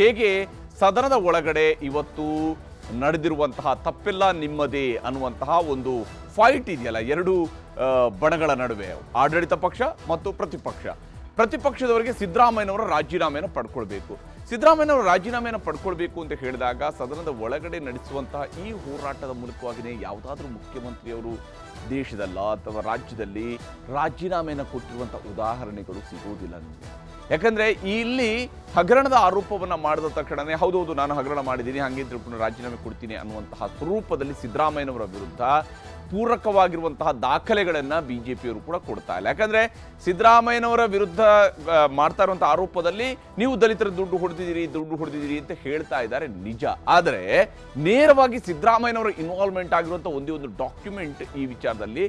ಹೇಗೆ ಸದನದ ಒಳಗಡೆ ಇವತ್ತು ನಡೆದಿರುವಂತಹ ತಪ್ಪೆಲ್ಲ ನಿಮ್ಮದೇ ಅನ್ನುವಂತಹ ಒಂದು ಫೈಟ್ ಇದೆಯಲ್ಲ, ಎರಡು ಬಣಗಳ ನಡುವೆ, ಆಡಳಿತ ಪಕ್ಷ ಮತ್ತು ಪ್ರತಿಪಕ್ಷ. ಪ್ರತಿಪಕ್ಷದವರಿಗೆ ಸಿದ್ದರಾಮಯ್ಯನವರ ರಾಜೀನಾಮೆಯನ್ನು ಪಡ್ಕೊಳ್ಬೇಕು. ಸಿದ್ದರಾಮಯ್ಯನವರ ರಾಜೀನಾಮೆಯನ್ನು ಪಡ್ಕೊಳ್ಬೇಕು ಅಂತ ಹೇಳಿದಾಗ ಸದನದ ಒಳಗಡೆ ನಡೆಸುವಂತಹ ಈ ಹೋರಾಟದ ಮೂಲಕವಾಗಿಯೇ ಯಾವುದಾದ್ರೂ ಮುಖ್ಯಮಂತ್ರಿಯವರು ದೇಶದಲ್ಲ ಅಥವಾ ರಾಜ್ಯದಲ್ಲಿ ರಾಜೀನಾಮೆಯನ್ನು ಕೊಟ್ಟಿರುವಂಥ ಉದಾಹರಣೆಗಳು ಸಿಗೋದಿಲ್ಲ ನಿಮಗೆ. ಯಾಕಂದ್ರೆ ಇಲ್ಲಿ ಹಗರಣದ ಆರೋಪವನ್ನ ಮಾಡಿದ ತಕ್ಷಣನೇ ಹೌದೌದು ನಾನು ಹಗರಣ ಮಾಡಿದ್ದೀನಿ, ಹಾಗೆ ತಿಳ್ಕೊಂಡು ರಾಜೀನಾಮೆ ಕೊಡ್ತೀನಿ ಅನ್ನುವಂತಹ ಸ್ವರೂಪದಲ್ಲಿ ಸಿದ್ದರಾಮಯ್ಯನವರ ವಿರುದ್ಧ ಪೂರಕವಾಗಿರುವಂತಹ ದಾಖಲೆಗಳನ್ನ ಬಿಜೆಪಿಯವರು ಕೂಡ ಕೊಡ್ತಾ ಇಲ್ಲ. ಯಾಕಂದ್ರೆ ಸಿದ್ದರಾಮಯ್ಯನವರ ವಿರುದ್ಧ ಮಾಡ್ತಾ ಇರುವಂಥ ಆರೋಪದಲ್ಲಿ ನೀವು ದಲಿತರ ದುಡ್ಡು ಹೊಡೆದಿದ್ದೀರಿ ದುಡ್ಡು ಹೊಡೆದಿದ್ದೀರಿ ಅಂತ ಹೇಳ್ತಾ ಇದ್ದಾರೆ ನಿಜ. ಆದರೆ ನೇರವಾಗಿ ಸಿದ್ದರಾಮಯ್ಯನವರ ಇನ್ವಾಲ್ವ್ಮೆಂಟ್ ಆಗಿರುವಂಥ ಒಂದೇ ಒಂದು ಡಾಕ್ಯುಮೆಂಟ್ ಈ ವಿಚಾರದಲ್ಲಿ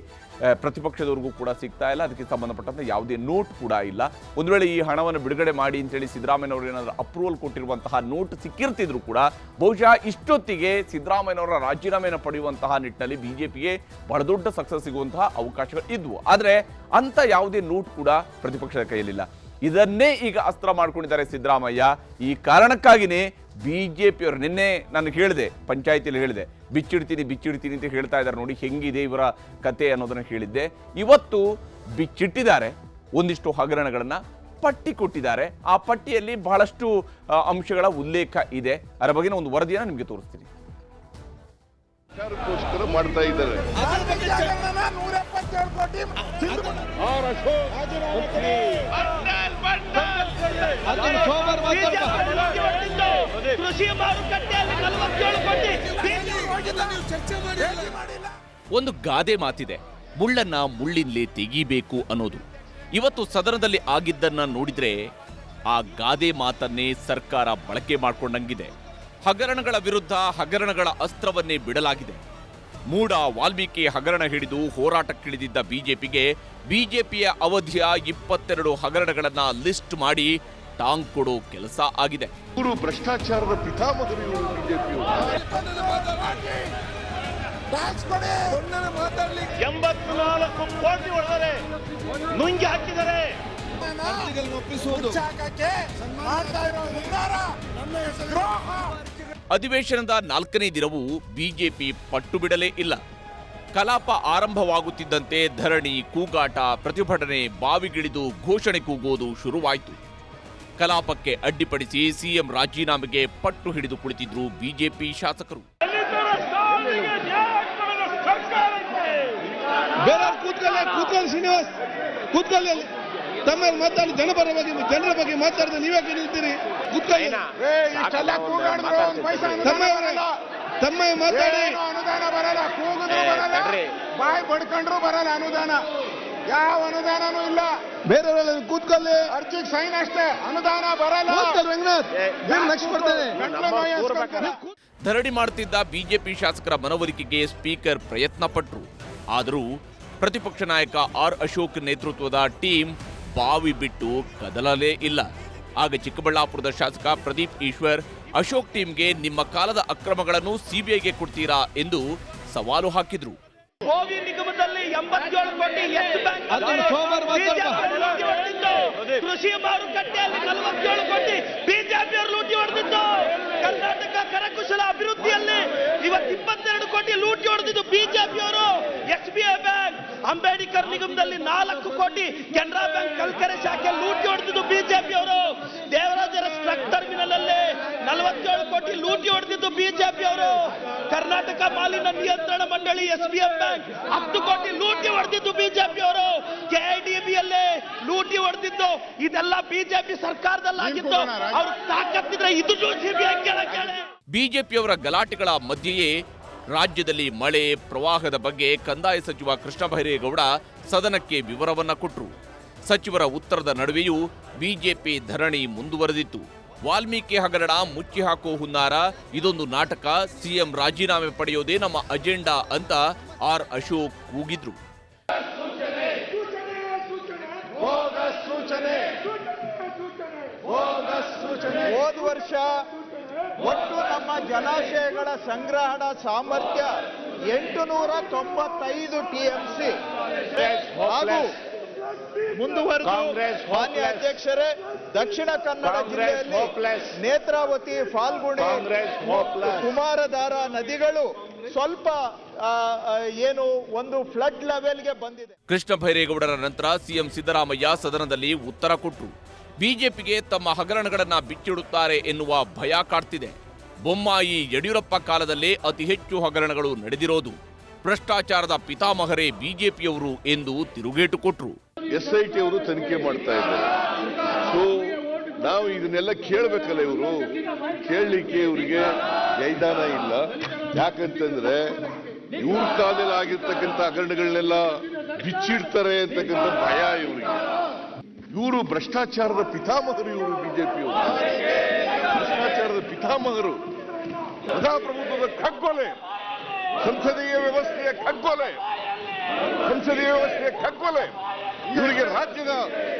ಪ್ರತಿಪಕ್ಷದವರಿಗೂ ಕೂಡ ಸಿಗ್ತಾ ಇಲ್ಲ. ಅದಕ್ಕೆ ಸಂಬಂಧಪಟ್ಟಂತೆ ಯಾವುದೇ ನೋಟ್ ಕೂಡ ಇಲ್ಲ. ಒಂದು ವೇಳೆ ಈ ಹಣವನ್ನು ಬಿಡುಗಡೆ ಮಾಡಿ ಅಂತೇಳಿ ಸಿದ್ದರಾಮಯ್ಯನವರು ಏನಾದರೂ ಅಪ್ರೂವಲ್ ಕೊಟ್ಟಿರುವಂತಹ ನೋಟ್ ಸಿಕ್ಕಿರ್ತಿದ್ರು ಕೂಡ, ಬಹುಶಃ ಇಷ್ಟೊತ್ತಿಗೆ ಸಿದ್ದರಾಮಯ್ಯನವರ ರಾಜೀನಾಮೆಯನ್ನು ಪಡೆಯುವಂತಹ ನಿಟ್ಟಿನಲ್ಲಿ ಬಿಜೆಪಿಗೆ ಬಹಳ ದೊಡ್ಡ ಸಕ್ಸಸ್ ಸಿಗುವಂತಹ ಅವಕಾಶಗಳು ಇದ್ವು. ಆದರೆ ಅಂಥ ಯಾವುದೇ ನೋಟ್ ಕೂಡ ಪ್ರತಿಪಕ್ಷದ ಕೈಯಲ್ಲಿಲ್ಲ. ಇದನ್ನೇ ಈಗ ಅಸ್ತ್ರ ಮಾಡ್ಕೊಂಡಿದ್ದಾರೆ ಸಿದ್ದರಾಮಯ್ಯ. ಈ ಕಾರಣಕ್ಕಾಗಿನೇ ಪಿಯವರು ನಿನ್ನೆ ನಾನು ಹೇಳಿದೆ, ಪಂಚಾಯಿತಿಯಲ್ಲಿ ಹೇಳಿದೆ ಬಿಚ್ಚಿಡ್ತೀನಿ ಬಿಚ್ಚಿಡ್ತೀನಿ ಅಂತ ಹೇಳ್ತಾ ಇದ್ದಾರೆ ನೋಡಿ ಹೆಂಗಿದೆ ಇವರ ಕತೆ ಅನ್ನೋದನ್ನು ಹೇಳಿದ್ದೆ. ಇವತ್ತು ಬಿಚ್ಚಿಟ್ಟಿದ್ದಾರೆ ಒಂದಿಷ್ಟು ಹಗರಣಗಳನ್ನು ಪಟ್ಟಿ ಕೊಟ್ಟಿದ್ದಾರೆ. ಆ ಪಟ್ಟಿಯಲ್ಲಿ ಬಹಳಷ್ಟು ಅಂಶಗಳ ಉಲ್ಲೇಖ ಇದೆ. ಅದರ ಬಗ್ಗೆನ ಒಂದು ವರದಿಯನ್ನು ನಿಮಗೆ ತೋರಿಸ್ತೀನಿ. ಮಾಡ್ತಾ ಇದ್ದಾರೆ. ಕೃಷಿ ಮಾರುಕಟ್ಟೆಯಲ್ಲಿ ಒಂದು ಗಾದೆ ಮಾತಿದೆ. ಮುಳ್ಳನ್ನ ಮುಳ್ಳಿನಲ್ಲಿ ತೆಗೀಬೇಕು ಅನ್ನೋದು. ಇವತ್ತು ಸದನದಲ್ಲಿ ಆಗಿದ್ದನ್ನ ನೋಡಿದ್ರೆ ಆ ಗಾದೆ ಮಾತನ್ನೇ ಸರ್ಕಾರ ಬಳಕೆ ಮಾಡಿಕೊಂಡಂಗಿದೆ. ಹಗರಣಗಳ ವಿರುದ್ಧ ಹಗರಣಗಳ ಅಸ್ತ್ರವನ್ನೇ ಬಿಡಲಾಗಿದೆ. ಮೂಡ ವಾಲ್ಮೀಕಿ ಹಗರಣ ಹಿಡಿದು ಹೋರಾಟಕ್ಕಿಳಿದಿದ್ದ ಬಿಜೆಪಿಗೆ ಬಿಜೆಪಿಯ ಅವಧಿಯ ಇಪ್ಪತ್ತೆರಡು ಹಗರಣಗಳನ್ನ ಲಿಸ್ಟ್ ಮಾಡಿ ಟಾಂಗ್ ಕೊಡೋ ಕೆಲಸ ಆಗಿದೆ. ಭ್ರಷ್ಟಾಚಾರದ ಎಂಬತ್ನಾಲ್ಕು ಕೋಟಿ ಹೊಡೆದರೆ ನುಂಗಿ ಹಾಕಿದರೆ ಅಧಿವೇಶನದ ನಾಲ್ಕನೇ ದಿನವೂ ಬಿಜೆಪಿ ಪಟ್ಟು ಬಿಡಲೇ ಇಲ್ಲ. ಕಲಾಪ ಆರಂಭವಾಗುತ್ತಿದ್ದಂತೆ ಧರಣಿ ಕೂಗಾಟ ಪ್ರತಿಭಟನೆ ಬಾವಿಗಿಳಿದು ಘೋಷಣೆ ಕೂಗೋದು ಶುರುವಾಯಿತು. ಕಲಾಪಕ್ಕೆ ಅಡ್ಡಿಪಡಿಸಿ ಸಿಎಂ ರಾಜೀನಾಮೆಗೆ ಪಟ್ಟು ಹಿಡಿದು ಕುಳಿತಿದ್ರು ಬಿಜೆಪಿ ಶಾಸಕರು. ಬೇರೆಯವ್ರು ಕೂತ್ಕೊಳ್ಳಿ ಕೂತ್ಕೊಳ್ಳಿ ಶ್ರೀನಿವಾಸ್. ಕೂತ್ಕೊಳ್ಳಿ. ತಮ್ಮ ಮಾತಾಡಿ ಜನಪರ ಬಗ್ಗೆ ಜನರ ಬಗ್ಗೆ ಮಾತಾಡಿದ್ರೆ ನೀವೇ ನಿಲ್ತೀರಿ ಕೂತ್ಕೊಳ್ಳಿ. ತಮ್ಮ ತಮ್ಮ ಮಾತಾಡಿ. ಅನುದಾನ ಬರಲ್ಲ ಕೂಗಿದ್ರು ಬರಲ್ಲ. ಬಾಯಿ ಬಡ್ಕೊಂಡ್ರು ಬರಲ್ಲ ಅನುದಾನ. ಯಾವ ಅನುದಾನನೂ ಇಲ್ಲ. ಬೇರೆಯವರೆಲ್ಲ ಕೂತ್ಕೊಳ್ಳಿ. ಅರ್ಜಿಗೆ ಸೈನ್ ಅಷ್ಟೇ ಅನುದಾನ ಬರಲ್ಲ. ರಂಗನಾಥ್. ಲಕ್ಷ. ಧರಣಿ ಮಾಡುತ್ತಿದ್ದ ಬಿಜೆಪಿ ಶಾಸಕರ ಮನವರಿಕೆಗೆ ಸ್ಪೀಕರ್ ಪ್ರಯತ್ನ ಪಟ್ರು ಆದರೂ ಪ್ರತಿಪಕ್ಷ ನಾಯಕ ಆರ್ ಅಶೋಕ್ ನೇತೃತ್ವದ ಟೀಮ್ ಬಾವಿ ಬಿಟ್ಟು ಕದಲಲೇ ಇಲ್ಲ. ಆಗ ಚಿಕ್ಕಬಳ್ಳಾಪುರದ ಶಾಸಕ ಪ್ರದೀಪ್ ಈಶ್ವರ್ ಅಶೋಕ್ ಟೀಮ್ಗೆ ನಿಮ್ಮ ಕಾಲದ ಅಕ್ರಮಗಳನ್ನು ಸಿಬಿಐಗೆ ಕೊಡ್ತೀರಾ ಎಂದು ಸವಾಲು ಹಾಕಿದ್ರು. ಕೃಷಿ ಮಾರುಕಟ್ಟೆಯಲ್ಲಿ ನಲವತ್ತೇಳು ಕೋಟಿ ಬಿಜೆಪಿಯವರು ಲೂಟಿ ಹೊಡೆದಿದ್ದು ಕರ್ನಾಟಕ ಕರಕುಶಲ ಅಭಿವೃದ್ಧಿಯಲ್ಲಿ ಕೋಟಿ ಲೂಟಿ ಹೊಡೆದಿದ್ದು ಬಿಜೆಪಿಯವರು. S B I bank Ambedkar ನಿಗಮದಲ್ಲಿ ನಾಲ್ಕು ಕೋಟಿ ಕೆನರಾ ಬ್ಯಾಂಕ್ ಕಲ್ಕರೆ ಶಾಖೆ ಲೂಟಿ ಹೊಡೆದಿದ್ದು ಬಿಜೆಪಿಯವರು. ದೇವರಾಜರ ಸ್ಟ್ರಕ್ ಟರ್ಮಿನಲ್ ಅಲ್ಲಿ ನಲವತ್ತೇಳು ಕೋಟಿ ಲೂಟಿ ಹೊಡೆದಿದ್ದು ಬಿಜೆಪಿಯವರು. ಕರ್ನಾಟಕ ಮಾಲಿನ್ಯ ನಿಯಂತ್ರಣ ಮಂಡಳಿ ಎಸ್ ಬಿ ಎಂ ಬ್ಯಾಂಕ್ ಹತ್ತು ಕೋಟಿ ಲೂಟಿ ಹೊಡೆದಿದ್ದು ಬಿಜೆಪಿಯವರು. ಕೆಐಡಿಬಿಯಲ್ಲಿ ಲೂಟಿ ಹೊಡೆದಿದ್ದು ಇದೆಲ್ಲ ಬಿಜೆಪಿ ಸರ್ಕಾರದಲ್ಲಾಗಿದ್ದು ಅವ್ರು ತಾಕತ್ತಿದ್ರೆ ಇದು ಸಿಬಿಐ ಕೇಳ. ಬಿಜೆಪಿಯವರ ಗಲಾಟೆಗಳ ಮಧ್ಯೆಯೇ ರಾಜ್ಯದಲ್ಲಿ ಮಳೆ ಪ್ರವಾಹದ ಬಗ್ಗೆ ಕಂದಾಯ ಸಚಿವ ಕೃಷ್ಣ ಬೈರೇಗೌಡ ಸದನಕ್ಕೆ ವಿವರವನ್ನ ಕೊಟ್ಟರು ಸಚಿವರ ಉತ್ತರದ ನಡುವೆಯೂ ಬಿಜೆಪಿ ಧರಣಿ ಮುಂದುವರೆದಿತ್ತು. ವಾಲ್ಮೀಕಿ ಹಗರಣ ಮುಚ್ಚಿ ಹಾಕೋ ಹುನ್ನಾರ ಇದೊಂದು ನಾಟಕ ಸಿಎಂ ರಾಜೀನಾಮೆ ಪಡೆಯೋದೇ ನಮ್ಮ ಅಜೆಂಡಾ ಅಂತ ಆರ್ ಅಶೋಕ್ ಕೂಗಿದ್ರು. ಹೋದ ವರ್ಷ ಒಟ್ಟು ನಮ್ಮ ಜಲಾಶಯಗಳ ಸಂಗ್ರಹಣ ಸಾಮರ್ಥ್ಯ ಎಂಟು ನೂರ ತೊಂಬತ್ತೈದು ಟಿಎಂಸಿ ಹಾಗೂ ಮುಂದುವರೆದು ಕಾಂಗ್ರೆಸ್ ಮಾನ್ಯ. ಅಧ್ಯಕ್ಷರೇ ದಕ್ಷಿಣ ಕನ್ನಡ ಜಿಲ್ಲೆಯಲ್ಲಿ. ನೇತ್ರಾವತಿ ಫಾಲ್ಗುಣಿ ಕಾಂಗ್ರೆಸ್ ಕುಮಾರಧಾರ ನದಿಗಳು ಸ್ವಲ್ಪ ಏನು ಒಂದು ಫ್ಲಡ್ ಲೆವೆಲ್ಗೆ ಬಂದಿದೆ. ಕೃಷ್ಣ ಭೈರೇಗೌಡರ ನಂತರ ಸಿಎಂ ಸಿದ್ದರಾಮಯ್ಯ ಸದನದಲ್ಲಿ ಉತ್ತರ ಕೊಟ್ಟರು. ಬಿಜೆಪಿಗೆ ತಮ್ಮ ಹಗರಣಗಳನ್ನು ಬಿಚ್ಚಿಡುತ್ತಾರೆ ಎನ್ನುವ ಭಯ ಕಾಡ್ತಿದೆ. ಬೊಮ್ಮಾಯಿ ಯಡಿಯೂರಪ್ಪ ಕಾಲದಲ್ಲೇ ಅತಿ ಹೆಚ್ಚು ಹಗರಣಗಳು ನಡೆದಿರೋದು. ಭ್ರಷ್ಟಾಚಾರದ ಪಿತಾಮಹರೇ ಬಿಜೆಪಿಯವರು ಎಂದು ತಿರುಗೇಟು ಕೊಟ್ಟರು ಎಸ್ ಐ ಟಿ ಅವರು ತನಿಖೆ ಮಾಡ್ತಾ ಇದ್ದಾರೆ. ಸೊ ನಾವು ಇದನ್ನೆಲ್ಲ ಕೇಳಬೇಕಲ್ಲ ಇವರು. ಕೇಳಲಿಕ್ಕೆ ಇವರಿಗೆ ಜೈದಾನ ಇಲ್ಲ. ಯಾಕಂತಂದ್ರೆ ಇವ್ರ ಕಾಲದಲ್ಲಿ ಆಗಿರ್ತಕ್ಕಂಥ ಹಗರಣಗಳನ್ನೆಲ್ಲ ಬಿಚ್ಚಿಡ್ತಾರೆ ಅಂತಕ್ಕಂಥ ಭಯ ಇವರಿಗೆ. ಇವರು ಭ್ರಷ್ಟಾಚಾರದ ಪಿತಾಮಹರು, ಇವರು ಬಿಜೆಪಿಯವರು. ಭ್ರಷ್ಟಾಚಾರದ ಪಿತಾಮಹರು. ಪ್ರಜಾಪ್ರಭುತ್ವದ ಕಗ್ಗೊಲೆ ಸಂಸದೀಯ ವ್ಯವಸ್ಥೆಯ ಕಗ್ಗೊಲೆ ಸಂಸದೀಯ ವ್ಯವಸ್ಥೆಯ ಕಗ್ಗೊಲೆ ಇವರಿಗೆ ರಾಜ್ಯದ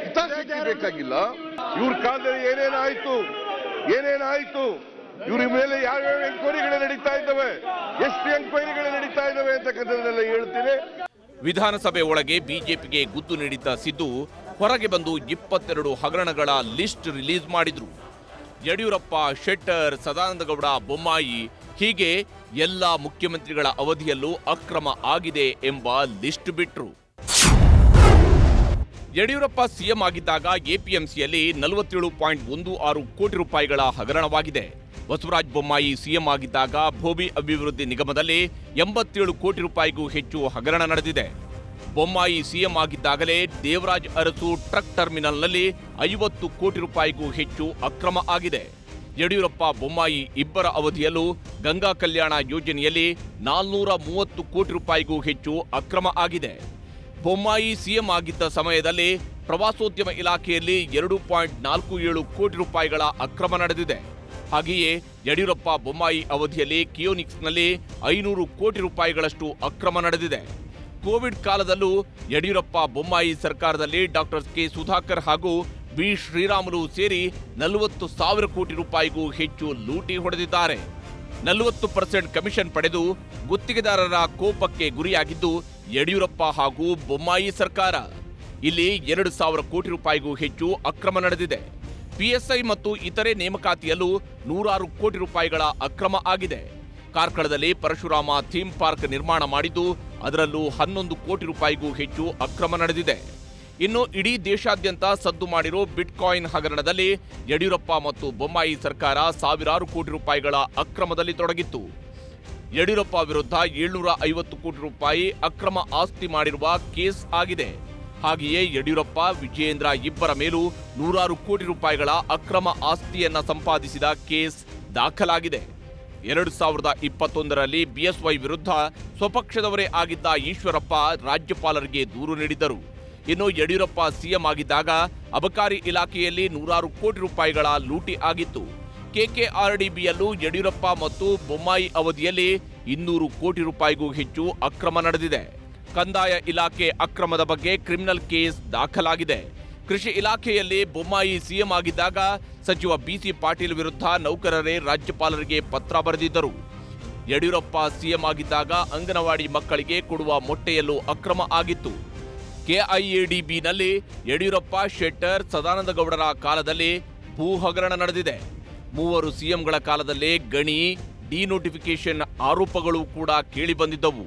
ಹಿತಾಸಕ್ತಿ ಬೇಕಾಗಿಲ್ಲ. ಇವ್ರ ಕಾಲದಲ್ಲಿ ಏನೇನಾಯ್ತು ಏನೇನಾಯ್ತು ಇವ್ರ ಮೇಲೆ ಯಾವ್ಯಾವ ಎಂಕ್ವೈರಿಗಳು ನಡೀತಾ ಇದ್ದಾವೆ? ಎಷ್ಟು ಎಂಕ್ವೈರಿಗಳು ನಡೀತಾ ಇದ್ದಾವೆ ಅಂತಕ್ಕಂಥದ್ದನ್ನೆಲ್ಲ ಹೇಳ್ತೀನಿ. ವಿಧಾನಸಭೆ ಒಳಗೆ ಬಿಜೆಪಿಗೆ ಗುದ್ದು ನೀಡಿದ್ದ ಸಿದ್ದು ಹೊರಗೆ ಬಂದು ಇಪ್ಪತ್ತೆರಡು ಹಗರಣಗಳ ಲಿಸ್ಟ್ ರಿಲೀಸ್ ಮಾಡಿದ್ರು. ಯಡಿಯೂರಪ್ಪ, ಶೆಟ್ಟರ್ ಸದಾನಂದಗೌಡ ಬೊಮ್ಮಾಯಿ ಹೀಗೆ ಎಲ್ಲ ಮುಖ್ಯಮಂತ್ರಿಗಳ ಅವಧಿಯಲ್ಲೂ ಅಕ್ರಮ ಆಗಿದೆ ಎಂಬ ಲಿಸ್ಟ್ ಬಿಟ್ರು. ಯಡಿಯೂರಪ್ಪ ಸಿಎಂ ಆಗಿದ್ದಾಗ ಎಪಿಎಂಸಿಯಲ್ಲಿ ನಲವತ್ತೇಳು ಪಾಯಿಂಟ್ ಒಂದು ಆರು ಕೋಟಿ ರೂಪಾಯಿಗಳ ಹಗರಣವಾಗಿದೆ. ಬಸವರಾಜ್ ಬೊಮ್ಮಾಯಿ ಸಿಎಂ ಆಗಿದ್ದಾಗ ಭೂಮಿ ಅಭಿವೃದ್ಧಿ ನಿಗಮದಲ್ಲಿ ಎಂಬತ್ತೇಳು ಕೋಟಿ ರೂಪಾಯಿಗೂ ಹೆಚ್ಚು ಹಗರಣ ನಡೆದಿದೆ. ಬೊಮ್ಮಾಯಿ ಸಿಎಂ ಆಗಿದ್ದಾಗಲೇ ದೇವರಾಜ್ ಅರಸು ಟ್ರಕ್ ಟರ್ಮಿನಲ್ನಲ್ಲಿ ಐವತ್ತು ಕೋಟಿ ರೂಪಾಯಿಗೂ ಹೆಚ್ಚು ಅಕ್ರಮ ಆಗಿದೆ. ಯಡಿಯೂರಪ್ಪ, ಬೊಮ್ಮಾಯಿ ಇಬ್ಬರ ಅವಧಿಯಲ್ಲೂ ಗಂಗಾ ಕಲ್ಯಾಣ ಯೋಜನೆಯಲ್ಲಿ ನಾಲ್ನೂರ ಮೂವತ್ತು ಕೋಟಿ ರೂಪಾಯಿಗೂ ಹೆಚ್ಚು ಅಕ್ರಮ ಆಗಿದೆ. ಬೊಮ್ಮಾಯಿ ಸಿಎಂ ಆಗಿದ್ದ ಸಮಯದಲ್ಲಿ ಪ್ರವಾಸೋದ್ಯಮ ಇಲಾಖೆಯಲ್ಲಿ ಎರಡು ಪಾಯಿಂಟ್ ನಾಲ್ಕು ಏಳು ಕೋಟಿ ರೂಪಾಯಿಗಳ ಅಕ್ರಮ ನಡೆದಿದೆ. ಹಾಗೆಯೇ ಯಡಿಯೂರಪ್ಪ, ಬೊಮ್ಮಾಯಿ ಅವಧಿಯಲ್ಲಿ ಕಿಯೋನಿಕ್ಸ್ನಲ್ಲಿ ಐನೂರು ಕೋಟಿ ರೂಪಾಯಿಗಳಷ್ಟು ಅಕ್ರಮ ನಡೆದಿದೆ. ಕೋವಿಡ್ ಕಾಲದಲ್ಲೂ ಯಡಿಯೂರಪ್ಪ ಬೊಮ್ಮಾಯಿ ಸರ್ಕಾರದಲ್ಲಿ ಡಾಕ್ಟರ್ ಕೆ ಸುಧಾಕರ್ ಹಾಗೂ ಬಿ ಶ್ರೀರಾಮುಲು ಸೇರಿ ನಲವತ್ತು ಸಾವಿರ ಕೋಟಿ ರೂಪಾಯಿಗೂ ಹೆಚ್ಚು ಲೂಟಿ ಹೊಡೆದಿದ್ದಾರೆ. ನಲವತ್ತು ಪರ್ಸೆಂಟ್ ಕಮಿಷನ್ ಪಡೆದು ಗುತ್ತಿಗೆದಾರರ ಕೋಪಕ್ಕೆ ಗುರಿಯಾಗಿದ್ದು ಯಡಿಯೂರಪ್ಪ ಹಾಗೂ ಬೊಮ್ಮಾಯಿ ಸರ್ಕಾರ. ಇಲ್ಲಿ ಎರಡು ಸಾವಿರ ಕೋಟಿ ರೂಪಾಯಿಗೂ ಹೆಚ್ಚು ಅಕ್ರಮ ನಡೆದಿದೆ. ಪಿಎಸ್ಐ ಮತ್ತು ಇತರೆ ನೇಮಕಾತಿಯಲ್ಲೂ ನೂರಾರು ಕೋಟಿ ರೂಪಾಯಿಗಳ ಅಕ್ರಮ ಆಗಿದೆ. ಕಾರ್ಕಳದಲ್ಲಿ ಪರಶುರಾಮ ಥೀಮ್ ಪಾರ್ಕ್ ನಿರ್ಮಾಣ ಮಾಡಿದ್ದು ಅದರಲ್ಲೂ ಹನ್ನೊಂದು ಕೋಟಿ ರೂಪಾಯಿಗೂ ಹೆಚ್ಚು ಅಕ್ರಮ ನಡೆದಿದೆ. ಇನ್ನು ಇಡೀ ದೇಶಾದ್ಯಂತ ಸದ್ದು ಮಾಡಿರೋ ಬಿಟ್ಕಾಯಿನ್ ಹಗರಣದಲ್ಲಿ ಯಡಿಯೂರಪ್ಪ ಮತ್ತು ಬೊಮ್ಮಾಯಿ ಸರ್ಕಾರ ಸಾವಿರಾರು ಕೋಟಿ ರೂಪಾಯಿಗಳ ಅಕ್ರಮದಲ್ಲಿ ತೊಡಗಿತ್ತು. ಯಡಿಯೂರಪ್ಪ ವಿರುದ್ಧ ಏಳ್ನೂರ ಐವತ್ತು ಕೋಟಿ ರೂಪಾಯಿ ಅಕ್ರಮ ಆಸ್ತಿ ಮಾಡಿರುವ ಕೇಸ್ ಆಗಿದೆ. ಹಾಗೆಯೇ ಯಡಿಯೂರಪ್ಪ, ವಿಜಯೇಂದ್ರ ಇಬ್ಬರ ಮೇಲೂ ನೂರಾರು ಕೋಟಿ ರೂಪಾಯಿಗಳ ಅಕ್ರಮ ಆಸ್ತಿಯನ್ನ ಸಂಪಾದಿಸಿದ ಕೇಸ್ ದಾಖಲಾಗಿದೆ. ಎರಡು ಸಾವಿರದ ಇಪ್ಪತ್ತೊಂದರಲ್ಲಿ ಬಿಎಸ್ವೈ ವಿರುದ್ಧ ಸ್ವಪಕ್ಷದವರೇ ಆಗಿದ್ದ ಈಶ್ವರಪ್ಪ ರಾಜ್ಯಪಾಲರಿಗೆ ದೂರು ನೀಡಿದ್ದರು. ಇನ್ನು ಯಡಿಯೂರಪ್ಪ ಸಿಎಂ ಆಗಿದ್ದಾಗ ಅಬಕಾರಿ ಇಲಾಖೆಯಲ್ಲಿ ನೂರಾರು ಕೋಟಿ ರೂಪಾಯಿಗಳ ಲೂಟಿ ಆಗಿತ್ತು. ಕೆಕೆಆರ್ಡಿಬಿಯಲ್ಲೂ ಯಡಿಯೂರಪ್ಪ ಮತ್ತು ಬೊಮ್ಮಾಯಿ ಅವಧಿಯಲ್ಲಿ ಇನ್ನೂರು ಕೋಟಿ ರೂಪಾಯಿಗೂ ಹೆಚ್ಚು ಅಕ್ರಮ ನಡೆದಿದೆ. ಕಂದಾಯ ಇಲಾಖೆ ಅಕ್ರಮದ ಬಗ್ಗೆ ಕ್ರಿಮಿನಲ್ ಕೇಸ್ ದಾಖಲಾಗಿದೆ. ಕೃಷಿ ಇಲಾಖೆಯಲ್ಲಿ ಬೊಮ್ಮಾಯಿ ಸಿಎಂ ಆಗಿದ್ದಾಗ ಸಚಿವ ಬಿಸಿ ಪಾಟೀಲ್ ವಿರುದ್ಧ ನೌಕರರೇ ರಾಜ್ಯಪಾಲರಿಗೆ ಪತ್ರ ಬರೆದಿದ್ದರು. ಯಡಿಯೂರಪ್ಪ ಸಿಎಂ ಆಗಿದ್ದಾಗ ಅಂಗನವಾಡಿ ಮಕ್ಕಳಿಗೆ ಕೊಡುವ ಮೊಟ್ಟೆಯಲ್ಲೂ ಅಕ್ರಮ ಆಗಿತ್ತು. ಕೆಐಎಡಿಬಿನಲ್ಲಿ ಯಡಿಯೂರಪ್ಪ, ಶೆಟ್ಟರ್, ಸದಾನಂದಗೌಡರ ಕಾಲದಲ್ಲಿ ಭೂ ಹಗರಣ ನಡೆದಿದೆ. ಮೂವರು ಸಿಎಂಗಳ ಕಾಲದಲ್ಲೇ ಗಣಿ ಡಿನೋಟಿಫಿಕೇಶನ್ ಆರೋಪಗಳು ಕೂಡ ಕೇಳಿಬಂದಿದ್ದವು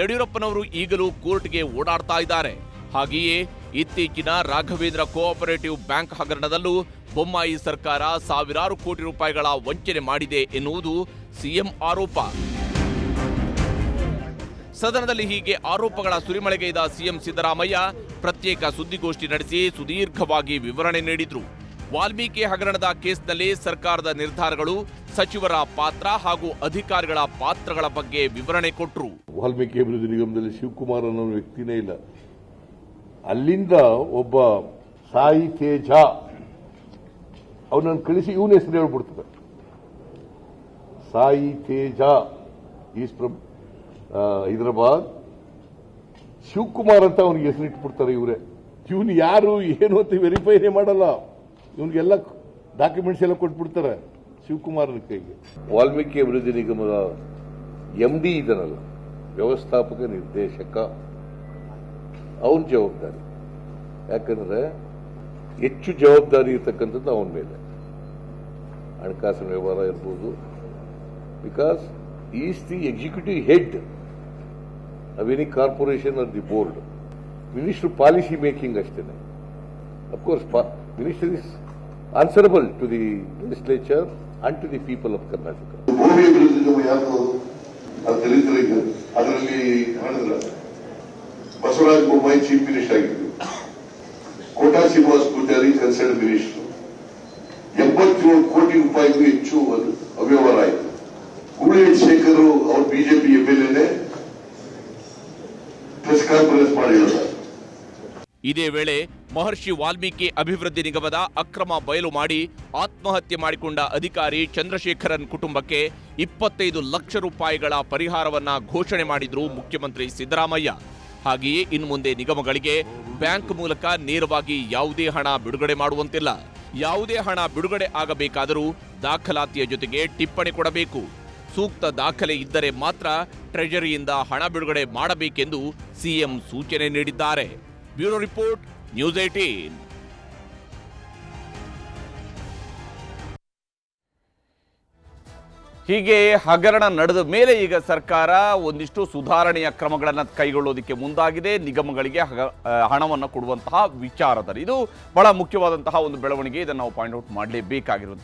ಯಡಿಯೂರಪ್ಪನವರು ಈಗಲೂ ಕೋರ್ಟ್ಗೆ ಓಡಾಡ್ತಾ ಇದ್ದಾರೆ. ಹಾಗೆಯೇ ಇತ್ತೀಚಿನ ರಾಘವೇಂದ್ರ ಕೋಆಪರೇಟಿವ್ ಬ್ಯಾಂಕ್ ಹಗರಣದಲ್ಲೂ ಬೊಮ್ಮಾಯಿ ಸರ್ಕಾರ ಸಾವಿರಾರು ಕೋಟಿ ರೂಪಾಯಿಗಳ ವಂಚನೆ ಮಾಡಿದೆ ಎನ್ನುವುದು ಸಿಎಂ ಆರೋಪ. ಸದನದಲ್ಲಿ ಹೀಗೆ ಆರೋಪಗಳ ಸುರಿಮಳೆಗೈದ ಸಿಎಂ ಸಿದ್ದರಾಮಯ್ಯ ಪ್ರತ್ಯೇಕ ಸುದ್ದಿಗೋಷ್ಠಿ ನಡೆಸಿ ಸುದೀರ್ಘವಾಗಿ ವಿವರಣೆ ನೀಡಿದ್ರು. ವಾಲ್ಮೀಕಿ ಹಗರಣದ ಕೇಸ್ನಲ್ಲಿ ಸರ್ಕಾರದ ನಿರ್ಧಾರಗಳು ಸಚಿವರ ಪಾತ್ರ ಹಾಗೂ ಅಧಿಕಾರಿಗಳ ಪಾತ್ರಗಳ ಬಗ್ಗೆ ವಿವರಣೆ ಕೊಟ್ಟರು ವಾಲ್ಮೀಕಿ ಅಭಿವೃದ್ಧಿ ನಿಗಮದಲ್ಲಿ ಶಿವಕುಮಾರ್ ಅನ್ನೋ ವ್ಯಕ್ತಿನೇ ಇಲ್ಲ. ಅಲ್ಲಿಂದ ಒಬ್ಬ ಸಾಯಿ ತೇಜ, ಅವನನ್ನು ಕಳಿಸಿ ಇವನ ಹೆಸರು ಹೇಳ್ಬಿಡ್ತದೆ. Sai Teja, is from Hyderabad. Shivakumar ಅಂತ ಅವನಿಗೆ ಹೆಸರು ಇಟ್ಬಿಡ್ತಾರೆ ಇವರೇ. ಇವನು ಯಾರು, ಏನು ಅಂತ ವೆರಿಫೈನೇ ಮಾಡಲ್ಲ. ಇವನಿಗೆಲ್ಲ ಡಾಕ್ಯುಮೆಂಟ್ಸ್ ಎಲ್ಲ ಕೊಟ್ಬಿಡ್ತಾರೆ ಶಿವಕುಮಾರ್ ಕೈಗೆ. ವಾಲ್ಮೀಕಿ ಅಭಿವೃದ್ಧಿ ನಿಗಮದ ಎಂ ಡಿ ಇದನಲ್ಲ, ವ್ಯವಸ್ಥಾಪಕ ನಿರ್ದೇಶಕ. ಅವನ ಜವಾಬ್ದಾರಿ. ಯಾಕಂದ್ರೆ ಹೆಚ್ಚು ಜವಾಬ್ದಾರಿ ಇರ್ತಕ್ಕಂಥದ್ದು ಅವನ ಮೇಲೆ. ಹಣಕಾಸಿನ ವ್ಯವಹಾರ ಇರ್ಬೋದು. Because is the executive head of any corporation are the board minister policy making ಅಷ್ಟೇನೆ. Of course minister is answerable to the legislature and to the people of Karnataka ಅದರಲ್ಲಿ ಕಾಣಿದ್ರೆ ಬಸವರಾಜ ಬೊಮ್ಮಾಯಿ ಚೀಫ್ ಮಿನಿಸ್ಟರ್ ಆಗಿದ್ರು ಕೋಟಾ ಶ್ರೀನಿವಾಸ ಪೂಜಾರಿ ಕನ್ಸರ್ನ್ ಮಿನಿಸ್ಟರ್ ಎಂಬತ್ತೇಳು ಕೋಟಿ ರೂಪಾಯಿಗೂ ಹೆಚ್ಚು ಅದು ಅವ್ಯವಹಾರ ಆಯಿತು. ಗೂಳಿ ಶೇಖರ್ ಅವರು ಬಿಜೆಪಿ ಎಂ ಎಲ್ ಎನೇ ಪ್ರೆಸ್ ಕಾನ್ಫರೆನ್ಸ್ ಮಾಡಿರೋದು. ಇದೇ ವೇಳೆ ಮಹರ್ಷಿ ವಾಲ್ಮೀಕಿ ಅಭಿವೃದ್ಧಿ ನಿಗಮದ ಅಕ್ರಮ ಬಯಲು ಮಾಡಿ ಆತ್ಮಹತ್ಯೆ ಮಾಡಿಕೊಂಡ ಅಧಿಕಾರಿ ಚಂದ್ರಶೇಖರನ್ ಕುಟುಂಬಕ್ಕೆ ಇಪ್ಪತ್ತೈದು ಲಕ್ಷ ರೂಪಾಯಿಗಳ ಪರಿಹಾರವನ್ನ ಘೋಷಣೆ ಮಾಡಿದ್ರು ಮುಖ್ಯಮಂತ್ರಿ ಸಿದ್ದರಾಮಯ್ಯ. ಹಾಗೆಯೇ ಇನ್ನು ಮುಂದೆ ನಿಗಮಗಳಿಗೆ ಬ್ಯಾಂಕ್ ಮೂಲಕ ನೇರವಾಗಿ ಯಾವುದೇ ಹಣ ಬಿಡುಗಡೆ ಮಾಡುವಂತಿಲ್ಲ. ಯಾವುದೇ ಹಣ ಬಿಡುಗಡೆ ಆಗಬೇಕಾದರೂ ದಾಖಲಾತಿಯ ಜೊತೆಗೆ ಟಿಪ್ಪಣಿ ಕೊಡಬೇಕು. ಸೂಕ್ತ ದಾಖಲೆ ಇದ್ದರೆ ಮಾತ್ರ ಟ್ರೆಜರಿಯಿಂದ ಹಣ ಬಿಡುಗಡೆ ಮಾಡಬೇಕೆಂದು ಸಿಎಂ ಸೂಚನೆ ನೀಡಿದ್ದಾರೆ. ಬ್ಯೂರೋ ರಿಪೋರ್ಟ್, ನ್ಯೂಸ್ ಏಟೀನ್ ಹೀಗೆ ಹಗರಣ ನಡೆದ ಮೇಲೆ ಈಗ ಸರ್ಕಾರ ಒಂದಿಷ್ಟು ಸುಧಾರಣೆಯ ಕ್ರಮಗಳನ್ನು ಕೈಗೊಳ್ಳೋದಕ್ಕೆ ಮುಂದಾಗಿದೆ. ನಿಗಮಗಳಿಗೆ ಹಣವನ್ನು ಕೊಡುವಂತಹ ವಿಚಾರದಲ್ಲಿ. ಇದು ಬಹಳ ಮುಖ್ಯವಾದಂತಹ ಒಂದು ಬೆಳವಣಿಗೆ. ಇದನ್ನು ನಾವು ಪಾಯಿಂಟ್ ಔಟ್ ಮಾಡಲೇಬೇಕಾಗಿರುವಂಥದ್ದು.